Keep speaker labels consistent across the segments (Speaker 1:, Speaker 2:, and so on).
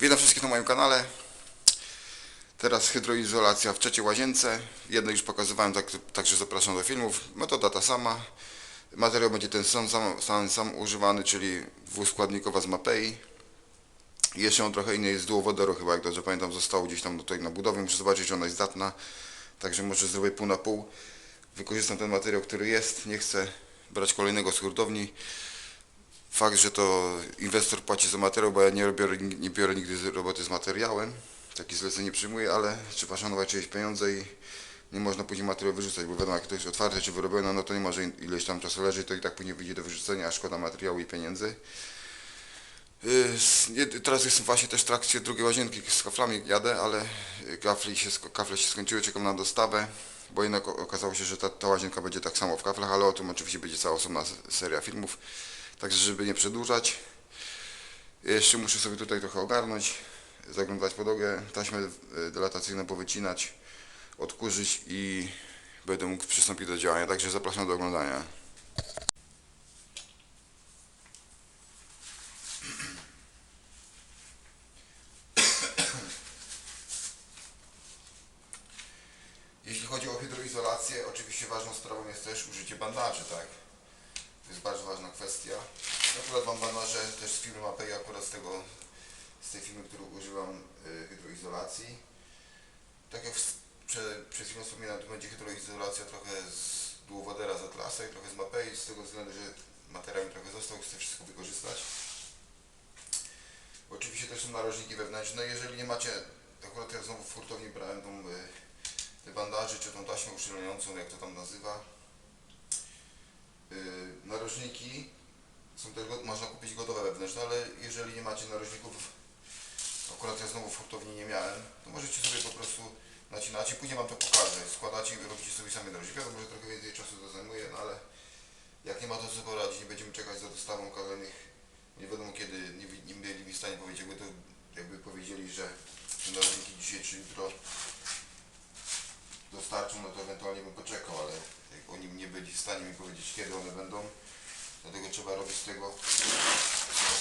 Speaker 1: Witam wszystkich na moim kanale. Teraz hydroizolacja w trzeciej łazience. Jedno już pokazywałem, tak, także zapraszam do filmów. Metoda ta sama. Materiał będzie ten sam, sam, sam, sam używany, czyli dwuskładnikowa z Mapei. Jeszcze on trochę inny jest z duowodoru chyba, jak dobrze pamiętam, zostało gdzieś tam tutaj na budowie. Muszę zobaczyć, czy ona jest zdatna. Także może zrobię pół na pół. Wykorzystam ten materiał, który jest. Nie chcę brać kolejnego z hurtowni. Fakt, że to inwestor płaci za materiał, bo ja nie, robię, nie biorę nigdy roboty z materiałem. Takie zlecenie nie przyjmuję, ale trzeba szanować czyjeś pieniądze i nie można później materiału wyrzucać, bo wiadomo, jak to jest otwarte czy wyrobione, no to nie może ileś tam czasu leży, to i tak później wyjdzie do wyrzucenia, a szkoda materiału i pieniędzy. Yy, Teraz jestem właśnie też w trakcie drugiej łazienki, z kaflami jadę, ale yy, kafle się, kafle się skończyły, czekam na dostawę, bo jednak okazało się, że ta, ta łazienka będzie tak samo w kaflach, ale o tym oczywiście będzie cała osobna seria filmów. Także żeby nie przedłużać, jeszcze muszę sobie tutaj trochę ogarnąć, zaglądać podłogę, taśmy y, dilatacyjne powycinać, odkurzyć i będę mógł przystąpić do działania. Także zapraszam do oglądania. Jeśli chodzi o hydroizolację, oczywiście ważną sprawą jest też użycie bandaży, tak? To jest bardzo ważna kwestia. Akurat mam bandaże też z firmy Mapei, akurat z tego, z tej firmy, którą używam y, hydroizolacji. Tak jak prze, przed chwilą wspominałem, to będzie hydroizolacja trochę z Duowodera z Atlasa i trochę z Mapei, z tego względu, że materiał mi trochę został, chcę wszystko wykorzystać. Oczywiście też są narożniki wewnętrzne, jeżeli nie macie, akurat ja znowu w hurtowni brałem tą, y, te bandaże, czy tą taśmę uszczelniającą, jak to tam nazywa. Y, narożniki są też, go- można kupić gotowe wewnętrzne, ale jeżeli nie macie narożników, akurat ja znowu w hurtowni nie miałem, to możecie sobie po prostu nacinać i później wam to pokażę. Składacie i robicie sobie sami narożnik. Wiadomo, że trochę więcej czasu to zajmuje, no ale jak nie ma to co poradzić, nie będziemy czekać za dostawą kolejnych, nie wiadomo kiedy, nie, nie byli w stanie powiedzieć, jakby to, jakby powiedzieli, że narożniki dzisiaj czy jutro dostarczą, no to ewentualnie bym poczekał, ale jak oni nie byli w stanie mi powiedzieć, kiedy one będą, dlatego trzeba robić z tego,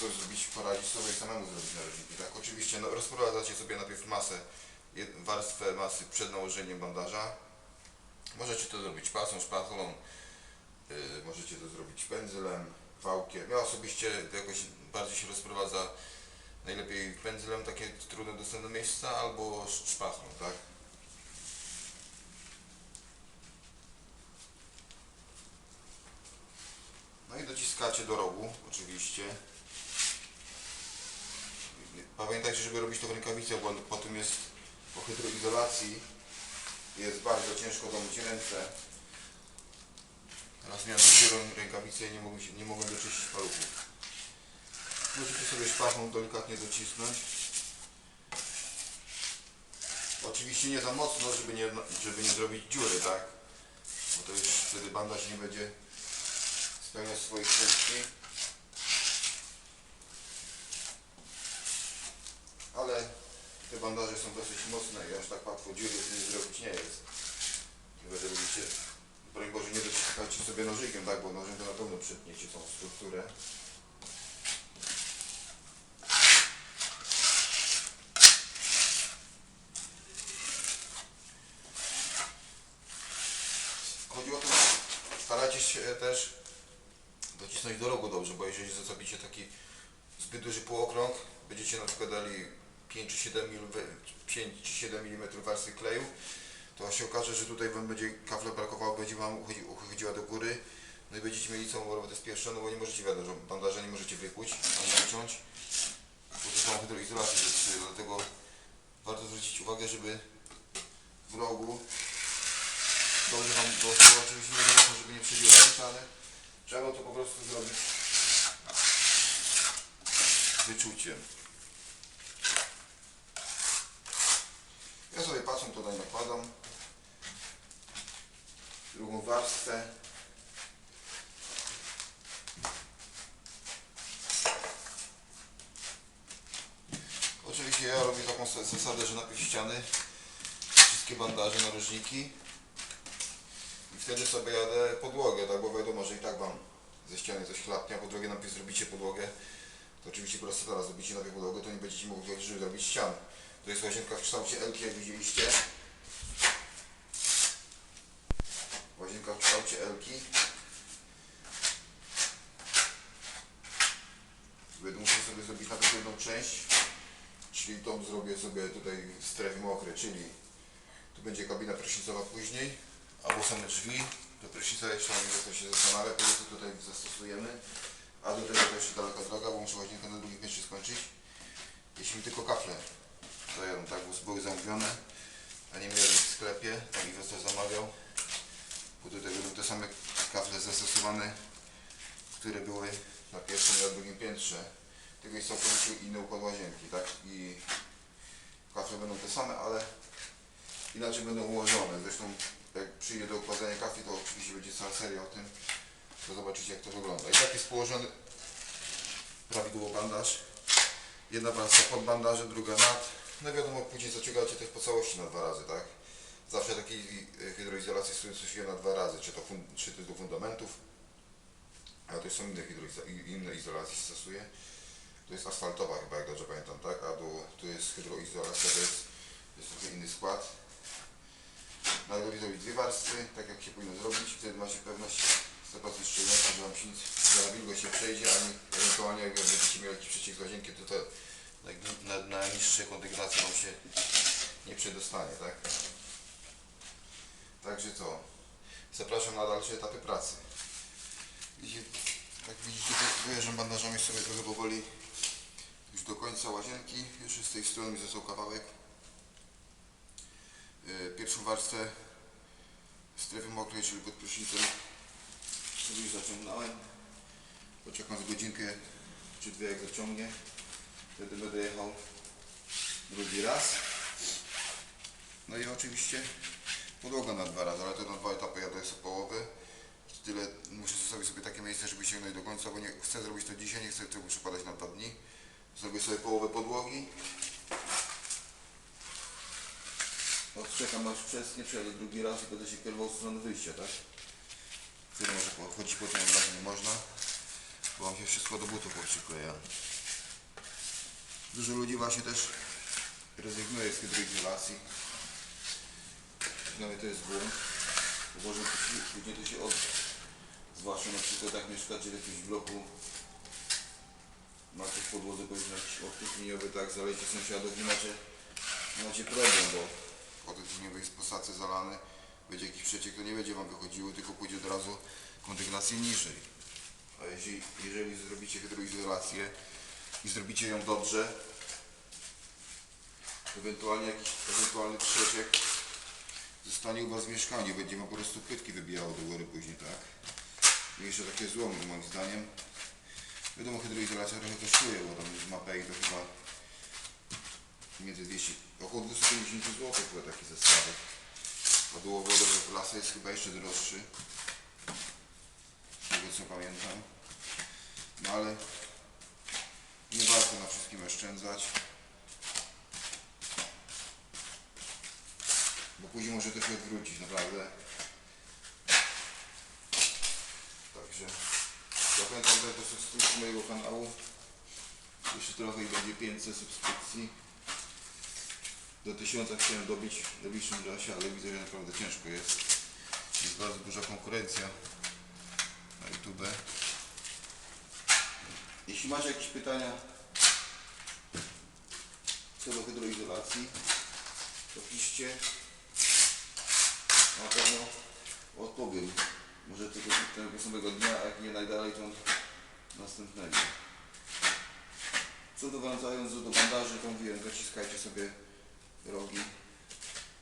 Speaker 1: co zrobić, poradzić sobie i samemu zrobić narożniki. Tak, oczywiście no, rozprowadzacie sobie najpierw masę, warstwę masy przed nałożeniem bandaża. Możecie to zrobić pasą, szpatulą, yy, możecie to zrobić pędzlem, wałkiem. Ja osobiście to jakoś bardziej się rozprowadza najlepiej pędzlem, takie trudno dostępne miejsca, albo sz- szpachlą, tak? No i dociskacie do rogu, oczywiście. Pamiętajcie, żeby robić to w rękawicy, bo potem jest po hydroizolacji jest bardzo ciężko domyć ręce. Teraz miałem dopiero rękawice i nie mogłem, się, nie mogłem doczyścić paluchów. Możecie sobie szpachą delikatnie docisnąć. Oczywiście nie za mocno, żeby nie, żeby nie zrobić dziury, tak? Bo to już wtedy bandaż nie będzie spełniać swoich funkcji. Ale te bandaże są dosyć mocne i aż tak łatwo dziury z nimi zrobić nie jest. Chyba, że robicie, broń Boże, nie dociskajcie sobie nożykiem, tak? Bo nożem to na pewno przytniecie tą strukturę. Chodzi o to, starajcie się też docisnąć do rogu dobrze, bo jeżeli zacopicie taki zbyt duży półokrąg, będziecie na przykład dali 5 czy 7 mm, 5 czy 7 mm warstwy kleju, to się okaże, że tutaj wam będzie kafle brakowało, będzie wam uchodzi- uchodziła do góry, no i będziecie mieli całą robotę spieszczoną, bo nie możecie wiadomo, bandaża nie możecie wykuć ani naciąć, bo to są hydroizolacje rzeczy, dlatego warto zwrócić uwagę, żeby w rogu dobrze wam doszło, oczywiście nie wiadomo, żeby nie przedzierać, ale trzeba to po prostu zrobić wyczuciem. Pasą tutaj nakładam drugą warstwę. Oczywiście ja robię taką sa- zasadę, że najpierw ściany, wszystkie bandaże, narożniki i wtedy sobie jadę podłogę, tak, bo wiadomo, że i tak wam ze ściany coś chlapnie, a po drugie najpierw zrobicie podłogę, To oczywiście po prostu teraz zrobicie nowej podłogi, to nie będziecie mogli zrobić ścian. To jest łazienka w kształcie L, jak widzieliście. Łazienka w kształcie L. Będę musiał sobie zrobić nawet jedną część, czyli tą zrobię sobie tutaj strefy mokre, czyli tu będzie kabina prysznicowa później, albo same drzwi do prysznica, jeszcze mam to się zastanawia, po prostu tutaj zastosujemy, a do tego to jeszcze daleka droga, bo muszę łazienkę na drugim piętrze skończyć. Jeśli mi tylko kafle dojadą, tak, były zamówione, a nie mieli w sklepie, tam inwestor zamawiał, bo tutaj będą te same kafle zastosowane, które były na pierwszym i na drugim piętrze. Tylko jest całkowicie inny układ łazienki, tak? I kafle będą te same, ale inaczej będą ułożone. Zresztą jak przyjdzie do układania kafli, to oczywiście będzie cała seria o tym, to zobaczycie jak to wygląda. I tak jest położony prawidłowo bandaż. Jedna warstwa pod bandażem, druga nad. No wiadomo, później zaciągacie też po całości na dwa razy, tak? Zawsze takiej y, hydroizolacji stosuje na dwa razy, czy to, czy to do fundamentów, a to są inne, inne izolacje stosuje. To jest asfaltowa chyba, jak dobrze pamiętam, tak? A tu, tu jest hydroizolacja, to jest, jest trochę inny skład. Najlepiej zrobić dwie warstwy, tak jak się powinno zrobić, wtedy macie pewność 100% szczelności, że wam się nic za wilgoć nie przejdzie, ani ewentualnie jak będziecie mieli jakiś przeciek z łazienki, to, to na, na, niższe kondygnacje się nie przedostanie, tak? Także co? Zapraszam na dalsze etapy pracy. Jak widzicie, to wyjeżdżam bandażami sobie trochę powoli już do końca łazienki. Jeszcze z tej strony mi został kawałek. Yy, Pierwszą warstwę strefy mokrej, czyli pod prysznicem już zaciągnąłem. Poczekam z godzinkę czy dwie jak zaciągnie. Wtedy będę jechał drugi raz. No i oczywiście podłoga na dwa razy, ale to na dwa etapy jadę sobie połowy. Tyle muszę zostawić sobie takie miejsce, żeby sięgnąć do końca, bo nie chcę zrobić to dzisiaj, nie chcę tego przepadać na dwa dni. Zrobię sobie połowę podłogi. Odczekam aż przez nie przejadę drugi raz i będę się kierował w stronę wyjścia, tak? Wtedy może chodzić po tym od razu nie można, bo wam się wszystko do butów przykleja. Dużo ludzi właśnie też rezygnuje z hydroizolacji. Dla mnie to jest błąd, bo może później- to się odda. Zwłaszcza na przykład jak mieszkacie w jakimś bloku, macie w podłodze powiedzmy jakiś odtyk liniowy, tak, zalejcie sąsiadów, inaczej macie problem, bo odtyk liniowy jest po sace zalany, będzie jakiś przeciek, to nie będzie Wam wychodziło, tylko pójdzie od razu kondygnację niżej. A jeśli, jeżeli zrobicie hydroizolację i zrobicie ją dobrze, ewentualnie jakiś ewentualny przeciek zostanie u Was w mieszkaniu, będzie Wam po prostu pytki wybijało do góry później, tak? Jeszcze takie złomy moim zdaniem. Wiadomo, hydroizolacja trochę kosztuje, bo tam z mapei to chyba między 200, około 250 zł chyba taki zestawek. A długowodowy lasa jest chyba jeszcze droższy. Z tego co pamiętam. No ale nie warto na wszystkim oszczędzać. Później może to się odwrócić, naprawdę. Także zachęcam do subskrypcji mojego kanału. Jeszcze trochę i będzie 500 subskrypcji. Do 1000 chciałem dobić w najbliższym czasie, ale widzę, że naprawdę ciężko jest. Jest bardzo duża konkurencja na YouTube. Jeśli macie jakieś pytania co do hydroizolacji, to piszcie. Na pewno odpowiem. Może tylko tego samego dnia, a jak nie najdalej, to następnego. Co do wracając do bandaży, to mówiłem, zaciskajcie sobie rogi.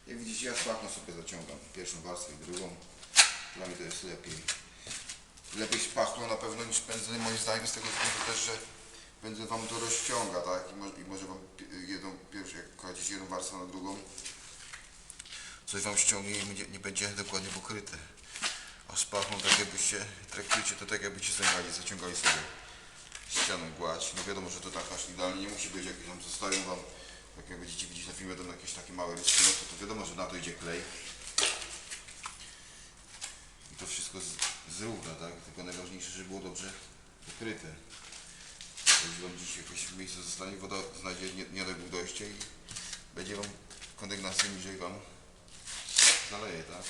Speaker 1: Jak widzicie, ja szpachną sobie zaciągam pierwszą warstwę i drugą. Dla mnie to jest lepiej. Lepiej szpachną na pewno niż pędzlem, moim zdaniem, z tego względu też, że pędzel wam to rozciąga, tak? I, mo- i może wam jedną, pierwszą, jak kładziecie jedną warstwę na drugą, coś wam ściągnie i będzie, nie będzie dokładnie pokryte. A szpachą tak jakbyście, traktujcie to tak jakbyście zaciągali, zaciągali sobie ścianę gładź. No wiadomo, że to tak aż idealnie nie musi być, jakieś tam zostają wam, tak jak będziecie widzieć na filmie, tam jakieś takie małe ryski, no to, to wiadomo, że na to idzie klej. I to wszystko z, zrówna, tak? Tylko najważniejsze, żeby było dobrze pokryte. Jeśli wam gdzieś jakieś miejsce zostanie, woda znajdzie nie- niedobór dojście i będzie wam kondygnacja niżej wam zaleje, tak?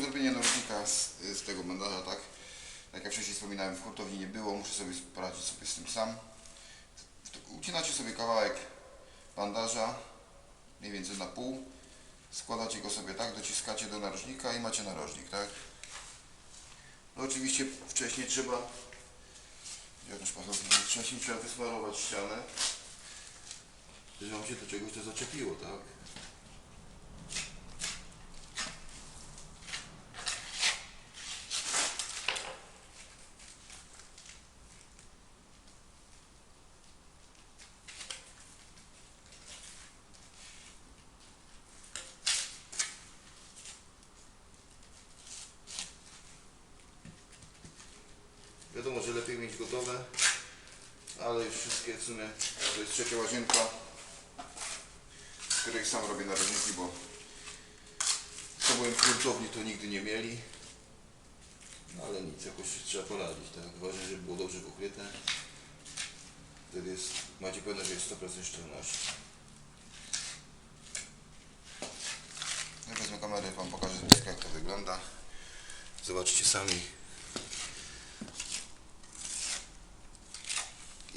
Speaker 1: Zrobienie narożnika z, z tego bandaża, tak? Jak ja wcześniej wspominałem, w hurtowni nie było, muszę sobie poradzić sobie z tym sam. Ucinacie sobie kawałek bandaża, mniej więcej na pół. Składacie go sobie tak, dociskacie do narożnika i macie narożnik, tak? No oczywiście wcześniej trzeba, wcześniej trzeba wysmarować ścianę, żeby wam się do czegoś to zaczepiło, tak? Wiadomo, że lepiej mieć gotowe, ale już wszystkie w sumie, to jest trzecia łazienka, sam robię narożniki, bo co byłem w hurtowni, to nigdy nie mieli. No ale nic, jakoś trzeba poradzić, tak? Ważne, żeby było dobrze pokryte. Wtedy jest, macie pewność, że jest 100% szczelności. Ja wezmę kamerę, Wam pokażę jak to wygląda. Zobaczcie sami.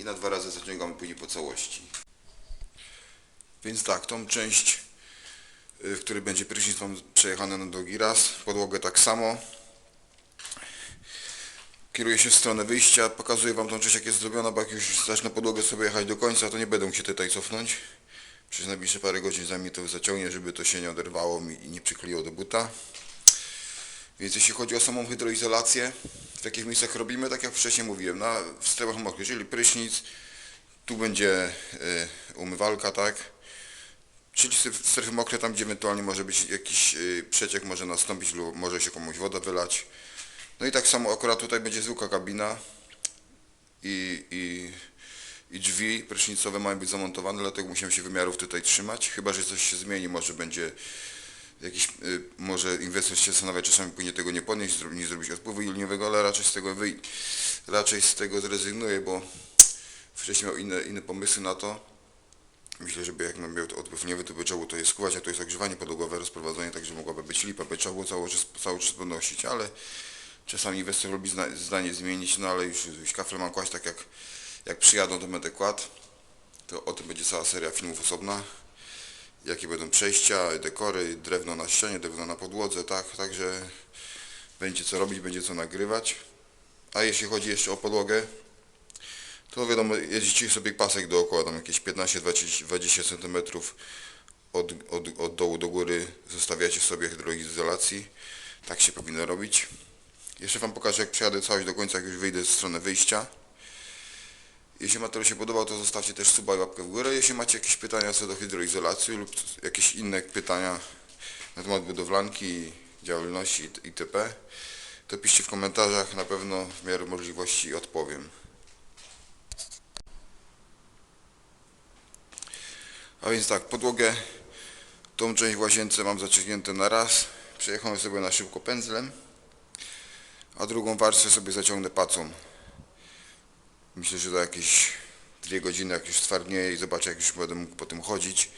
Speaker 1: i na dwa razy zaciągamy później po całości. Więc tak, tą część, y, w której będzie prysznic mam przejechane na drugi raz, podłogę tak samo. Kieruję się w stronę wyjścia, pokazuję Wam tą część jak jest zrobiona, bo jak już zacznę podłogę sobie jechać do końca, to nie będę się tutaj cofnąć. Przez najbliższe parę godzin zanim to zaciągnie, żeby to się nie oderwało i nie przykleiło do buta. Więc jeśli chodzi o samą hydroizolację, w takich miejscach robimy, tak jak wcześniej mówiłem, na, w strefach mokrych, czyli prysznic, tu będzie y, umywalka, tak? Stref- strefy mokre, tam gdzie ewentualnie może być jakiś y, przeciek, może nastąpić lub może się komuś woda wylać. No i tak samo akurat tutaj będzie zwykła kabina i, i, i drzwi prysznicowe mają być zamontowane, dlatego musimy się wymiarów tutaj trzymać, chyba że coś się zmieni, może będzie jakiś, y, może inwestor się zastanawia, czasami powinien tego nie podnieść, nie zrobić odpływu liniowego, ale raczej z tego wyj- raczej z tego zrezygnuje, bo wcześniej miał inne, inne pomysły na to. Myślę, żeby jak miał to odpływ trzeba było to je skuwać, a to jest ogrzewanie podłogowe, rozprowadzenie, także mogłaby być lipa, by trzeba było cały cały czas podnosić, ale czasami inwestor lubi zna, zdanie zmienić, no ale już, już kafle mam kłaść tak jak, jak przyjadą, to będę kładł. To o tym będzie cała seria filmów osobna jakie będą przejścia, dekory, drewno na ścianie, drewno na podłodze, tak, także będzie co robić, będzie co nagrywać. A jeśli chodzi jeszcze o podłogę, to wiadomo, jeździcie sobie pasek dookoła, tam jakieś 15-20 cm od, od, od dołu do góry zostawiacie sobie hydroizolacji, tak się powinno robić. Jeszcze Wam pokażę, jak przejadę całość do końca, jak już wyjdę z strony wyjścia. Jeśli materiał się podobał, to zostawcie też suba i łapkę w górę. Jeśli macie jakieś pytania co do hydroizolacji lub jakieś inne pytania na temat budowlanki, działalności itp., to piszcie w komentarzach, na pewno w miarę możliwości odpowiem. A więc tak, podłogę, tą część w łazience mam zaciągniętą na raz. Przejechałem sobie na szybko pędzlem, a drugą warstwę sobie zaciągnę pacą. Myślę, że za jakieś dwie godziny, jak już stwardnieje i zobaczę, jak już będę mógł po tym chodzić.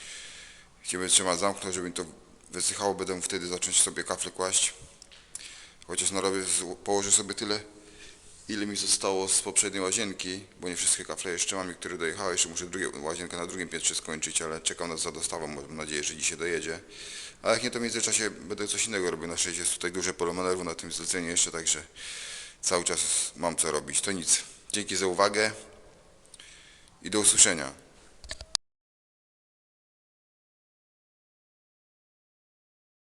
Speaker 1: Chciałbym trzeba zamknąć, żeby mi to wysychało, będę wtedy zacząć sobie kafle kłaść. Chociaż narobię, z- położę sobie tyle, ile mi zostało z poprzedniej łazienki, bo nie wszystkie kafle jeszcze mam, które dojechały. Jeszcze muszę drugie, łazienkę na drugim piętrze skończyć, ale czekam na za dostawą, mam nadzieję, że dzisiaj dojedzie. A jak nie, to w międzyczasie będę coś innego robił. Na szczęście jest tutaj duże pole manewru na tym zleceniu jeszcze, także cały czas mam co robić. To nic. Dzięki za uwagę i do usłyszenia.